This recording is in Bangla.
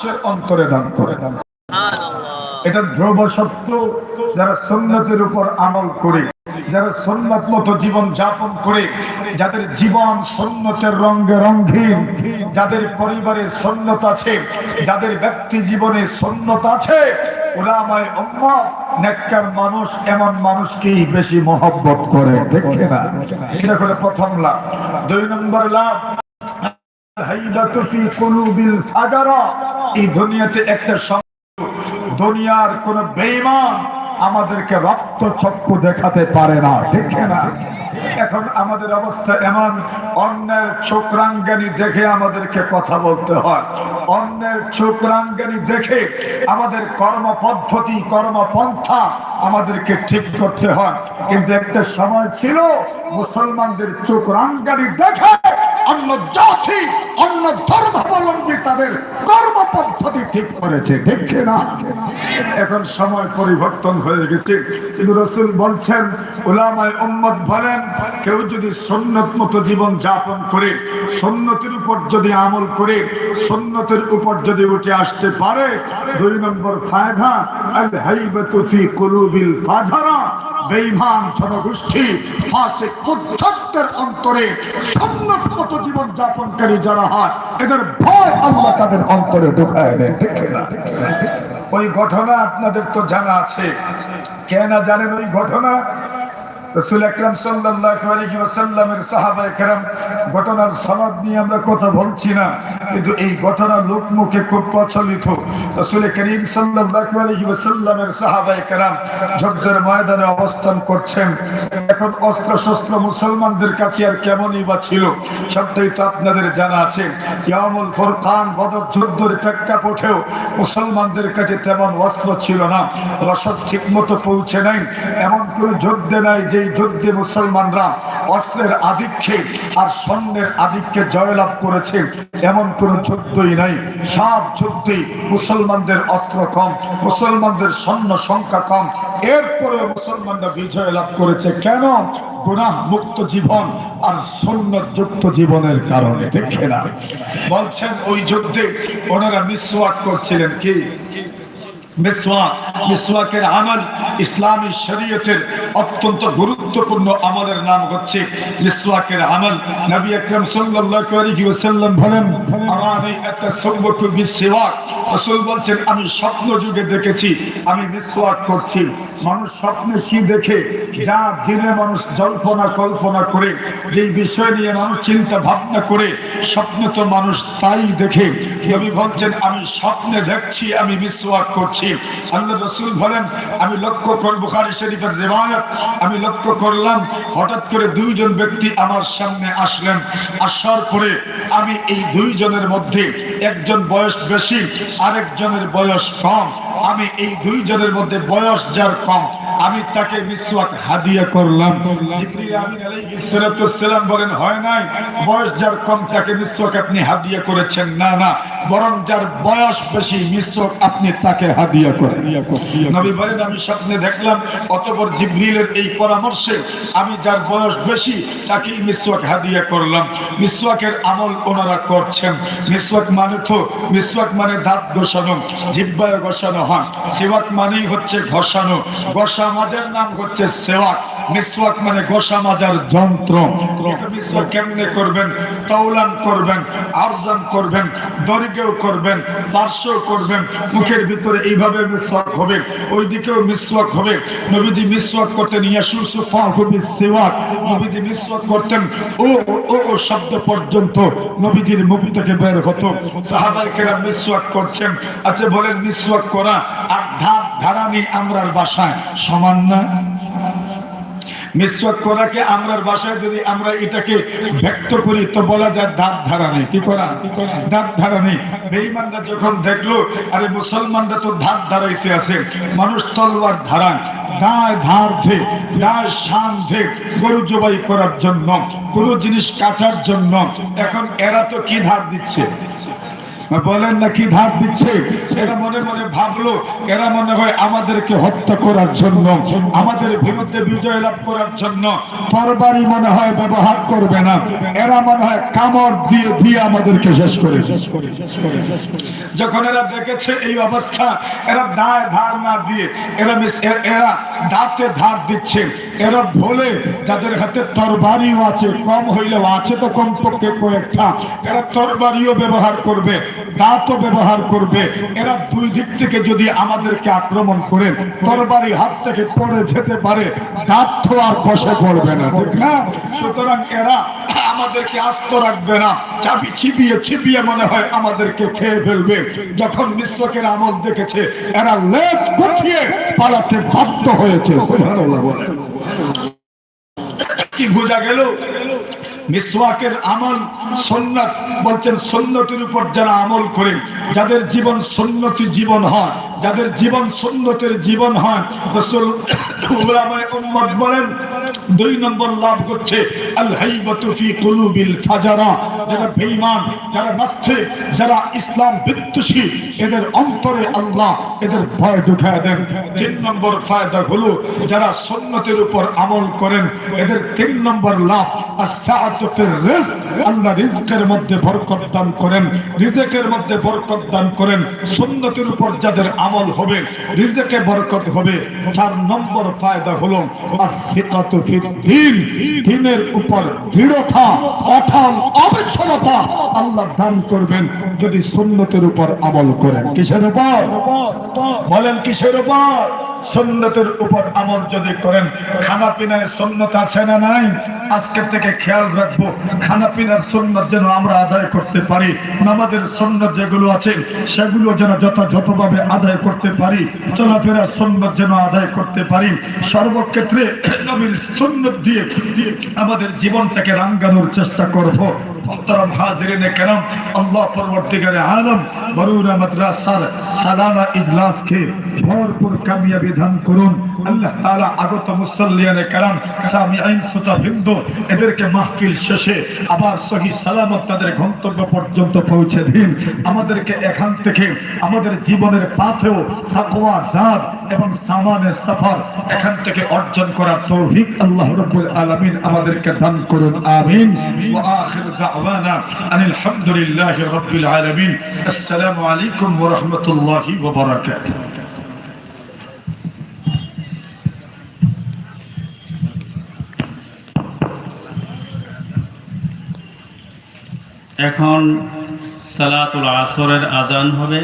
মানুষের অন্তরে দান করে। দান এটা ধ্রুব সত্য যারা সন্ন্যতের উপর আমল করে, যারা সন্ন্যত মতো জীবন যাপন করে, যাদের জীবন সন্ন্যতের রঙ্গে রঙ্গিন যাদের পরিবারে সন্ন্যত আছে, যাদের ব্যক্তি জীবনে সন্ন্যত আছে ওলামায় উম্মত, নেককার মানুষ, এমন মানুষকেই বেশি মহব্বত করে দেখে না এটা করে প্রথম লাভ। দুই নম্বর লাভ এই দুনিয়াতে একটা দুনিয়ার কোন বেঈমান আমাদেরকে রক্ত দেখাতে পারে না, ঠিক না? এখন আমাদের অবস্থা এমন, অন্যের দেখে আমাদেরকে কথা বলতে হয়। অন্যের চোখরাঙ্গানি দেখে আমাদের কর্ম পদ্ধতি কর্মপন্থা আমাদেরকে ঠিক করতে হয়। কিন্তু একটা সময় ছিল, মুসলমানদের চোখরাঙ্গানি দেখে অন্য জাতি, অন্য ধর্মাবলম্বী তাদের কর্ম পদ্ধতি ঠিক করেছে দেখে না এখন সময় পরিবর্তন হয়ে গেছে। কিন্তু রসুল বলছেন ওলামায় উম্মত বলেন, কেউ যদি সন্ন্যত মতো জীবন যাপন করে সন্ন্যতের উপর যদি আমল করে সন্ন্যতের উপর যদি উঠে আসতে পারে, দুই নম্বর ফায়দা আল হাইবাতু ফি কুলুবিল ফাজারা। বেঈমান জনগোষ্ঠী, ফাসিক উদ্ধত্তের অন্তরে সন্ন্যত মতো জীবন যাপনকারী যারা হয়, এদের ভয় আল্লাহ তাদের অন্তরে ঢুকায় দেয় ওই ঘটনা আপনাদের তো জানা আছে। কেন জানেন ওই ঘটনা? রসুল আকরাম সাল্লাল্লাহু আলাইহি ওয়াসাল্লামের সাহাবায়ে কেরাম ঘটনার সনদ নিয়ে আমরা কথা বলছি না, কিন্তু এই ঘটনা লোকমুখে খুব প্রচলিত। রসুল করিম সাল্লাল্লাহু আলাইহি ওয়াসাল্লামের সাহাবায়ে কেরাম যুদ্ধের ময়দানে অবস্থান করছেন। এখন অস্ত্র শস্ত্র মুসলমানদের কাছে আর কেমনই বা ছিল, সবটাই তো আপনাদের জানা আছে। ইয়ামুল ফুরকান, বদর যুদ্ধের প্রেক্ষাপটেও মুসলমানদের কাছে তেমন অস্ত্র ছিল না রসদ ঠিক মতো পৌঁছে নাই, এমন কোনো যুদ্ধে নাই যেই যুদ্ধে মুসলমানরা অস্ত্রের আধিক্যে আর স্বর্ণের আধিক্যে জয়লাভ করেছে। এমন কোনো যুদ্ধই নাই। সব যুদ্ধে মুসলমানদের অস্ত্র কম, মুসলমানদের স্বর্ণ সংখ্যা কম। এরপরে মুসলমানরা বিজয় লাভ করেছে। কেন? গুনাহ মুক্ত জীবন আর সন্ন্যত যুক্ত জীবনের কারণে। ঠিক না বলছেন, ওই যুদ্ধে ওনারা মিসওয়াক করছিলেন কি? আমল ইসলামী শরীয়তের অত্যন্ত গুরুত্বপূর্ণ আমলের নাম হচ্ছে আমল। নবী আকরাম সাল্লাল্লাহু আলাইহি ওয়াসাল্লাম বলেন বিসওয়াক? রাসূল বলছেন, আমি স্বপ্ন যুগে দেখেছি, আমি মিসওয়াক করছি। মানুষ স্বপ্নে কি দেখে? যা দিনে মানুষ জল্পনা কল্পনা করে, যেই বিষয় নিয়ে মানুষ চিন্তা ভাবনা করে, স্বপ্নে তো মানুষ তাই দেখে। নবী বলছেন, আমি স্বপ্নে দেখছি, আমি মিসওয়াক করছি। আল্লাহ রসুল বলেন, আমি লক্ষ্য কর বুখারী শরীফের রিওয়ায়াত, আমি লক্ষ্য করলাম, হঠাৎ করে দুইজন ব্যক্তি আমার সামনে আসলেন। আসার পরে আমি এই দুইজনের মধ্যে একজন বয়স বেশি, আরেকজনের বয়স কম। আমি এই দুইজনের মধ্যে বয়স যার কম, আমি তাকে মিসওয়াক হাদিয়া করলাম। সালাম বলেন, হয় নাই, বয়স যার কম, তাকে মিসওয়াক আপনি হাদিয়া করেছেন। না না, বরং যার বয়স বেশি, মিসওয়াক আপনি তাকে হাদিয়া করেন নবী বলেন আমি স্বপ্নে দেখলাম অতঃপর জিবরিলের এই পরামর্শে আমি যার বয়স বেশি তাকে মিসওয়াক হাদিয়া করলাম। মিসওয়াকের আমল ওনারা করছেন। মিসওয়াক মানে তো মিসওয়াক মানে দাঁত ঘষানো জিব্বায় ঘষানো হয়। সিওয়াক মানেই হচ্ছে ঘষানো। ঘষা মাজার নাম হচ্ছে সেওয়াক। মিসওয়াক মানে ঘষা মাজার যন্ত্র। মিসওয়াক কেমনে করবেন? তৌলান করবেন আরজান করবেন দরিগেও করবেন পার্শ্ব করবেন মুখের ভিতরে এইভাবে মিসওয়াক হবে? ওই দিকেও মিসওয়াক হবে। নবীজি মিসওয়াক করতেন ইয়াসুসু ফাহু সিওয়াক নবীজি মিসওয়াক করতেন ও ও, ও ও শব্দ পর্যন্ত নবীজির মুখ থেকে বের হতো। সাহাবাই কেরাম মিসওয়াক করছেন। আচ্ছা বলেন মিসওয়াক করা আর ধার ধারানি আমরার বাসায় সমান না? মিসওয়াক করাকে আমরার বাসায় যদি আমরা এটাকে ব্যক্ত করি, তো বলা যায় দাঁত ধারা নেই। কি করা? দাঁত ধারা নেই। বেঈমানরা যখন দেখল, আরে মুসলমানরা তো ধার ধারাইতে আছে, মানুষ তলোয়ার ধারা, দায় ধার ধে দায় শান ধে গরু জবাই করার জন্য, কোনো জিনিস কাটার জন্য, এখন এরা তো কি ধার দিচ্ছে? বলেন না কি ধার দিচ্ছে? এরা মনে মনে ভাবলো, এরা মনে হয় আমাদেরকে হত্যা করার জন্য, আমাদের বিরুদ্ধে বিজয় লাভ করার জন্য তরবারি মনে হয় ব্যবহার করবে না। এরা মনে হয় কামড় দিয়ে দিয়ে আমাদেরকে শেষ করে শেষ করে শেষ করে শেষ করে। যখন এরা দেখেছে এই অবস্থা, এরা দায় ধার না দিয়ে, এরা এরা দাঁতে ধার দিচ্ছে। এরা ভোলে যাদের হাতে তরবারিও আছে, কম হইলেও আছে তো কমপক্ষে কয়েকটা। এরা তরবারিও ব্যবহার করবে। দাঁতও ব্যবহার করবে। এরা দুই দিক থেকে যদি আমাদেরকে আক্রমণ করে তরবারি হাত থেকে পড়ে যেতে পারে, দাঁত তো আর বসে পড়বে না সুতরাং এরা আমাদেরকে আস্ত রাখবে না, চাবি চিবিয়ে চিবিয়ে মনে হয় আমাদেরকে খেয়ে ফেলবে। যখন মিশ্রকের আমল দেখেছে, এরা লেজ গুছিয়ে পালাতে বাধ্য হয়েছে কি বোঝা গেল? মিসওয়াকের আমল সন্ন্যত বলছেন সন্ন্যতির উপর যারা আমল করে যাদের জীবন সন্ন্যতি জীবন হয় যাদের জীবন সন্ন্যতের জীবন হয় বলেন, দুই নম্বর লাভ করছে যারা বেঈমান, যারা নাস্তিক, যারা ইসলাম বিদ্বেষী, এদের অন্তরে আল্লাহ এদের ভয় ঢুকায় দেন। তিন নম্বর ফায়দা হলো, যারা সন্ন্যতের উপর আমল করেন, এদের তিন নম্বর লাভ আল্লাহ রিজকের মধ্যে বরকত দান করেন। রিজকের মধ্যে বরকত দান করেন। সুন্নতের উপর যাদের আমল হবে, রিজেকে বরকত হবে চার নম্বর ফায়দা হলো ফিদ-দ্বীন উপর দৃঢ়তা, অটল অবিচ্ছলতা আল্লাহ দান করবেন যদি সুন্নতের উপর আমল করেন। কিসের উপর? বলেন কিসের উপর? সুন্নতের উপর আমল যদি করেন, খানা পিনায় সুন্নত আছে না নাই? আজকে থেকে খেয়াল রাখব, খানা পিনার সুন্নত যেন আমরা আদায় করতে পারি। নামাজের সুন্নত যেগুলো আছে, সেগুলো যেন যথাযথভাবে আদায় করতে পারি, চলাফেরার সুন্নত যেন আদায় করতে পারি। সর্বক্ষেত্রে নবীর সুন্নত দিয়ে আমাদের জীবনটাকে রাঙ্গানোর চেষ্টা করব। মোহতারাম হাজিরিনে কেরাম, আল্লাহ পরবর্তীকারে আলম বরুরা সালানা ইজলাসকে ভরপুর কামিয়াবি দান করুন। আল্লাহ তাআলা আগত মুসল্লিয়ানে কেরাম সামিআইন শ্রোতা বৃন্দ এদেরকে মাহফিল শেষে আবার সহি সালামত তাদের গন্তব্য পর্যন্ত পৌঁছে দিন। আমাদেরকে এখান থেকে আমাদের জীবনের পাথেও তাকওয়া, জাত এবং সামানের সফর এখান থেকে অর্জন করার তৌফিক আল্লাহ রাব্বুল আলামিন আমাদেরকে দান করুন। আমিন। ওয়া আখির দাওয়ানা আনিল হামদুলিল্লাহি রাব্বিল আলামিন। আসসালামু আলাইকুম ওয়া রাহমাতুল্লাহি ওয়া বারাকাতুহু। এখন সালাতুল আসরের আজান হবে।